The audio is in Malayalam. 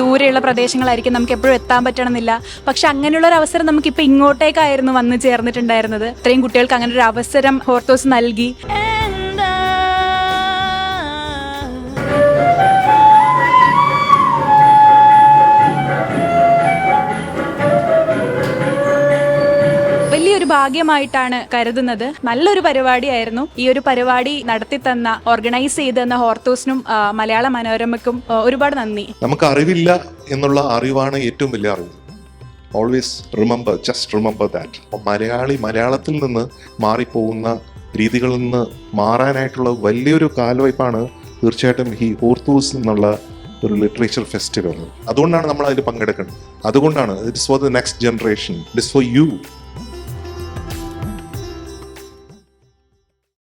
ദൂരെയുള്ള പ്രദേശങ്ങളായിരിക്കും നമുക്ക് എപ്പോഴും എത്താൻ പറ്റണമെന്നില്ല. പക്ഷെ അങ്ങനെയുള്ള ഒരു അവസരം നമുക്ക് ഇപ്പൊ ഇങ്ങോട്ടേക്കായിരുന്നു വന്ന് ചേർന്നിട്ടുണ്ടായിരുന്നത്. ഇത്രയും കുട്ടികൾക്ക് അങ്ങനെ ഒരു അവസരം ഹോർത്തോസ് നൽകി. വലിയൊരു ഭാഗ്യമായിട്ടാണ് കരുതുന്നത്. നല്ലൊരു പരിപാടിയായിരുന്നു. ഈ ഒരു പരിപാടി നടത്തി തന്ന ഓർഗനൈസ് ചെയ്ത് തന്ന ഹോർത്തോസിനും മലയാള മനോരമയ്ക്കും ഒരുപാട് നന്ദി. നമുക്ക് അറിവില്ല എന്നുള്ള അറിവാണ് ഏറ്റവും വലിയ അറിവ്. Always remember just remember that Malayali മലയാളത്തിൽ നിന്ന് മാറിപ്പോകുന്ന രീതികളിൽ നിന്ന് മാറാനായിട്ടുള്ള വലിയൊരു കാൽവയ്പാണ് തീർച്ചയായിട്ടും ഈ ഹോർത്തൂസ് എന്നുള്ള ഒരു ലിറ്ററേച്ചർ ഫെസ്റ്റിവൽ അതുകൊണ്ടാണ് നമ്മൾ അതിൽ പങ്കെടുക്കുന്നത് അതുകൊണ്ടാണ് it's for the next generation it's for you